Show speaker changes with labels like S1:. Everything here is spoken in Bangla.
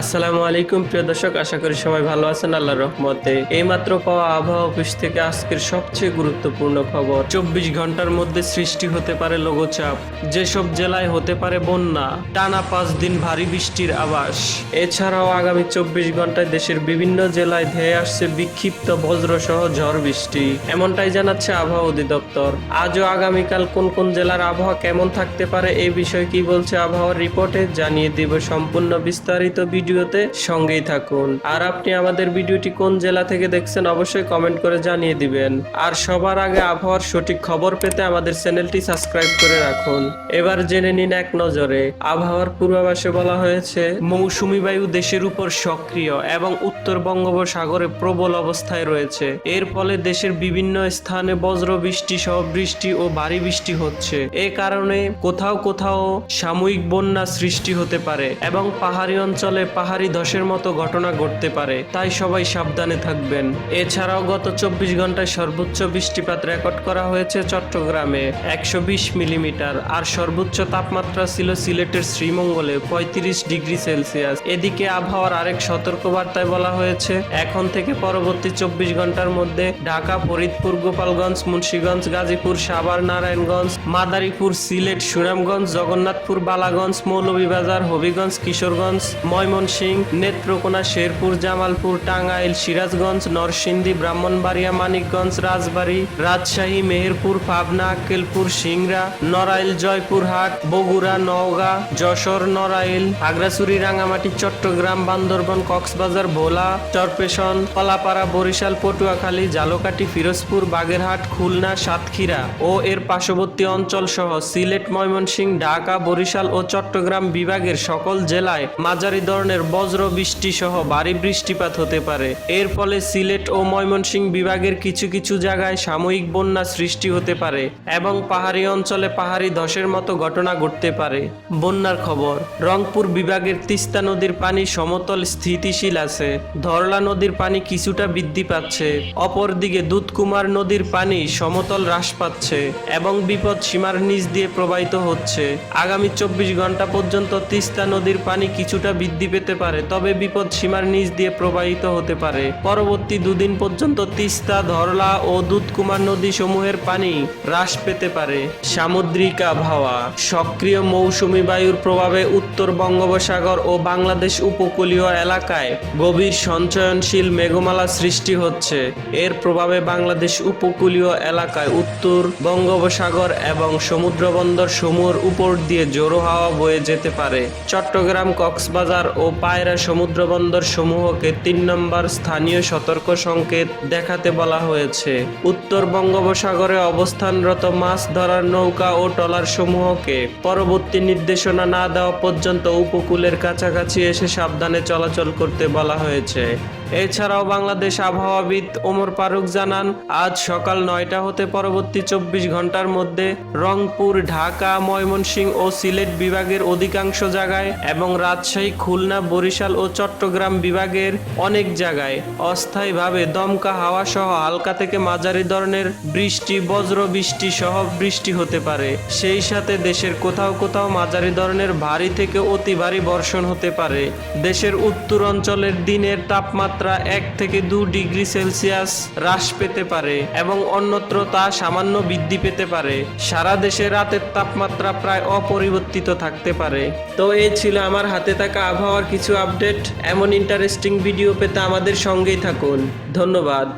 S1: আসসালামু আলাইকুম, প্রিয় দর্শক, আশা করি সবাই ভালো আছেন, আল্লাহর রহমতে। এইমাত্র পাওয়া আবহাওয়া অফিস থেকে আজকের সবচেয়ে গুরুত্বপূর্ণ খবর, চব্বিশ ঘণ্টার মধ্যে সৃষ্টি হতে পারে লঘুচাপ, যেসব জেলায় হতে পারে বন্যা, টানা পাঁচ দিন ভারী বৃষ্টির আবাস এছাড়াও আগামী চব্বিশ ঘন্টায় দেশের বিভিন্ন জেলায় ধেয়ে আসছে বিক্ষিপ্ত বজ্রসহ ঝড় বৃষ্টি। এমনটাই জানাচ্ছে আবহাওয়া অধিদপ্তর। আজও আগামীকাল কোন কোন জেলার আবহাওয়া কেমন থাকতে পারে এই বিষয়ে কি বলছে আবহাওয়ার রিপোর্টে জানিয়ে দিব সম্পূর্ণ বিস্তারিত ভিডিওতে সঙ্গেই থাকুন। আর আপনি আমাদের ভিডিওটি কোন জেলা থেকে দেখছেন অবশ্যই কমেন্ট করে জানিয়ে দিবেন। আর সবার আগে আবহাওয়ার সঠিক খবর পেতে আমাদের চ্যানেলটি সাবস্ক্রাইব করে রাখুন। এবার জেনে নিন এক নজরে। আবহাওয়ার পূর্বাভাসে বলা হয়েছে, মৌসুমী বায়ু দেশের উপর সক্রিয় এবং উত্তর বঙ্গোপসাগরে প্রবল অবস্থায় রয়েছে। এর ফলে দেশের বিভিন্ন স্থানে বজ্র বৃষ্টি সহ বৃষ্টি ও ভারী বৃষ্টি হচ্ছে। এ কারণে কোথাও কোথাও সাময়িক বন্যা সৃষ্টি হতে পারে এবং পাহাড়ি অঞ্চলে পাহাড়ি ধসের মতো ঘটনা ঘটতে পারে, তাই সবাই সাবধানে থাকবেন। এছাড়াও গত চব্বিশ ঘন্টায় সর্বোচ্চ বৃষ্টিপাত রেকর্ড করা হয়েছে চট্টগ্রামে, একশো বিশ মিলিমিটার, আর সর্বোচ্চ তাপমাত্রা ছিল সিলেটের শ্রীমঙ্গলে পঁয়ত্রিশ ডিগ্রি সেলসিয়াস। এদিকে আবহাওয়ার আরেক সতর্কবার্তায় বলা হয়েছে, এখন থেকে পরবর্তী চব্বিশ ঘণ্টার মধ্যে ঢাকা, ফরিদপুর, গোপালগঞ্জ, মুন্সীগঞ্জ, গাজীপুর সাভার নারায়ণগঞ্জ মাদারীপুর, সিলেট, সুনামগঞ্জ, জগন্নাথপুর, বালাগঞ্জ, মৌলভীবাজার, হবিগঞ্জ, কিশোরগঞ্জ ময়মনসিংহ নেত্রকোনা শেরপুর, জামালপুর, টাঙ্গাইল, সিরাজগঞ্জ, নরসিংদী, ব্রাহ্মণবাড়িয়া, মানিকগঞ্জ, রাজবাড়ী, রাজশাহী, মেহেরপুর, পাবনা আক্কেলপুর সিংড়া, নড়াইল, জয়পুরহাট, বগুড়া, নওগাঁ, যশোর, নড়াইল, আগ্রাসুরি রাঙামাটি চট্টগ্রাম, বান্দরবন, কক্সবাজার, ভোলা, চরপেশন, কলাপাড়া, বরিশাল, পটুয়াখালী, জালকাটি, ফিরোজপুর, বাগেরহাট, খুলনা, সাতক্ষীরা ও এর পার্শ্ববর্তী অঞ্চল সহ সিলেট, ময়মনসিংহ, ঢাকা, বরিশাল ও চট্টগ্রাম বিভাগের সকল জেলায় মাঝারি ধরনের বজ্র বৃষ্টি সহ ভারী বৃষ্টিপাত হতে পারে। এর ফলে সিলেট ও ময়মনসিংহ বিভাগের কিছু কিছু জায়গায় সাময়িক বন্যা সৃষ্টি হতে পারে এবং পাহাড়ি অঞ্চলে পাহাড়ি ধসের মতো ঘটনা ঘটতে পারে। বন্যার খবর, রংপুর বিভাগের তিস্তা নদীর পানি সমতল স্থিতিশীল আছে। ধরলা নদীর পানি কিছুটা বৃদ্ধি পাচ্ছে। অপরদিকে দুধকুমার নদীর পানি সমতল হ্রাস পাচ্ছে এবং বিপদ সীমার নিচ দিয়ে প্রবাহিত হচ্ছে। আগামী চব্বিশ ঘণ্টা পর্যন্ত তিস্তা নদীর পানি কিছুটা বৃদ্ধি পেতে পারে, তবে বিপদ সীমার নিচ দিয়ে প্রবাহিত হতে পারে। পরবর্তী দুদিন পর্যন্ত তিস্তা, ধরলা ও দুধকুমার নদী সমূহের পানি হ্রাস পেতে পারে। সামুদ্রিক আবহাওয়া। সক্রিয় মৌসুমী বায়ুর প্রভাবে উত্তর বঙ্গোপসাগর ও বাংলাদেশ উপকূলীয় এলাকায় গভীর সঞ্চয়নশীল মেঘমালা সৃষ্টি হচ্ছে। এর প্রভাবে বাংলাদেশ উপকূলীয় এলাকায় উত্তর বঙ্গোপসাগর এবং সমুদ্রবন্দর সমূহের উপর দিয়ে জোরো হাওয়া বয়ে যেতে পারে। চট্টগ্রাম, কক্সবাজার ও পায়রা সমুদ্রবন্দর সমূহকে তিন নম্বর স্থানীয় সতর্ক সংকেত দেখাতে বলা হয়েছে। উত্তর বঙ্গোপসাগরে অবস্থানরত মাছ ধরার নৌকা ও ট্রলার সমূহকে পরবর্তী নির্দেশনা না দেওয়া পর্যন্ত উপকূলের কাছাকাছি এসে সাবধানে চলাচল করতে বলা হয়েছে। এছাড়াও বাংলাদেশ আবহাওয়াবিদ ওমর ফারুক জানান, আজ সকাল নয়টা হতে পরবর্তী চব্বিশ ঘণ্টার মধ্যে রংপুর, ঢাকা, ময়মনসিংহ ও সিলেট বিভাগের অধিকাংশ জায়গায় এবং রাজশাহী, খুলনা, বরিশাল ও চট্টগ্রাম বিভাগের অনেক জায়গায় অস্থায়ীভাবে দমকা হাওয়া সহ হালকা থেকে মাঝারি ধরনের বৃষ্টি, বজ্র বৃষ্টি সহ বৃষ্টি হতে পারে। সেই সাথে দেশের কোথাও কোথাও মাঝারি ধরনের ভারী থেকে অতি ভারী বর্ষণ হতে পারে। দেশের উত্তর অঞ্চলের দিনের তাপমাত্রা এক থেকে দু ডিগ্রি সেলসিয়াস হ্রাস পেতে পারে এবং অন্যত্র তা সামান্য বৃদ্ধি পেতে পারে। সারা দেশে রাতের তাপমাত্রা প্রায় অপরিবর্তিত থাকতে পারে। তো এই ছিল আমার হাতে থাকা আবহাওয়ার কিছু আপডেট। এমন ইন্টারেস্টিং ভিডিও পেতে আমাদের সঙ্গেই থাকুন। ধন্যবাদ।